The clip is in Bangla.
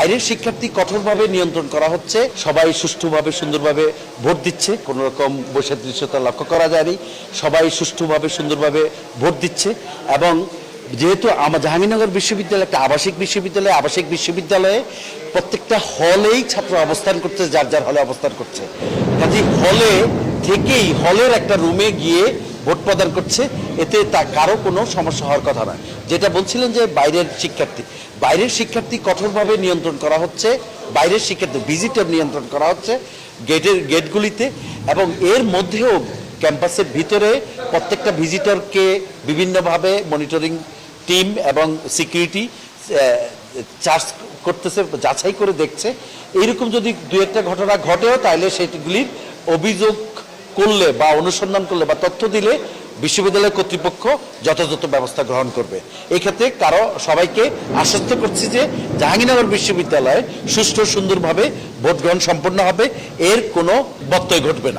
বাইরের শিক্ষার্থী কঠোরভাবে নিয়ন্ত্রণ করা হচ্ছে। সবাই সুষ্ঠুভাবে, সুন্দরভাবে ভোট দিচ্ছে। কোনো রকম বৈসাদৃশ্যতা লক্ষ্য করা যায়নি। সবাই সুষ্ঠুভাবে, সুন্দরভাবে ভোট দিচ্ছে এবং যেহেতু আমার জাহাঙ্গীরনগর বিশ্ববিদ্যালয় একটা আবাসিক বিশ্ববিদ্যালয়, আবাসিক বিশ্ববিদ্যালয়ে প্রত্যেকটা হলেই ছাত্র অবস্থান করছে, যার যার হলে অবস্থান করছে। কাজে হলে থেকেই, হলের একটা রুমে গিয়ে ভোট প্রদান করছে, এতে তা কারও কোনো সমস্যা হওয়ার কথা না যেটা বলছিলেন যে বাইরের শিক্ষার্থী। বাইরের শিক্ষার্থী কঠোরভাবে নিয়ন্ত্রণ করা হচ্ছে, বাইরের শিক্ষার্থী ভিজিটর নিয়ন্ত্রণ করা হচ্ছে গেটের, গেটগুলিতে এবং এর মধ্যেও ক্যাম্পাসের ভিতরে প্রত্যেকটা ভিজিটরকে বিভিন্নভাবে মনিটরিং টিম এবং সিকিউরিটি চার্জ করতেছে, যাচাই করে দেখছে। এইরকম যদি দু একটা ঘটনা ঘটেও, তাহলে সেগুলির অভিযোগ করলে বা অনুসন্ধান করলে বা তথ্য দিলে বিশ্ববিদ্যালয় কর্তৃপক্ষ যথাযথ ব্যবস্থা গ্রহণ করবে। এক্ষেত্রে ক্ষেত্রে কারও সবাইকে আশ্বস্ত করছি যে জাহাঙ্গীরনগর বিশ্ববিদ্যালয়ে সুষ্ঠু সুন্দরভাবে ভোট গ্রহণ সম্পন্ন হবে, এর কোনো ব্যত্যয় ঘটবে না।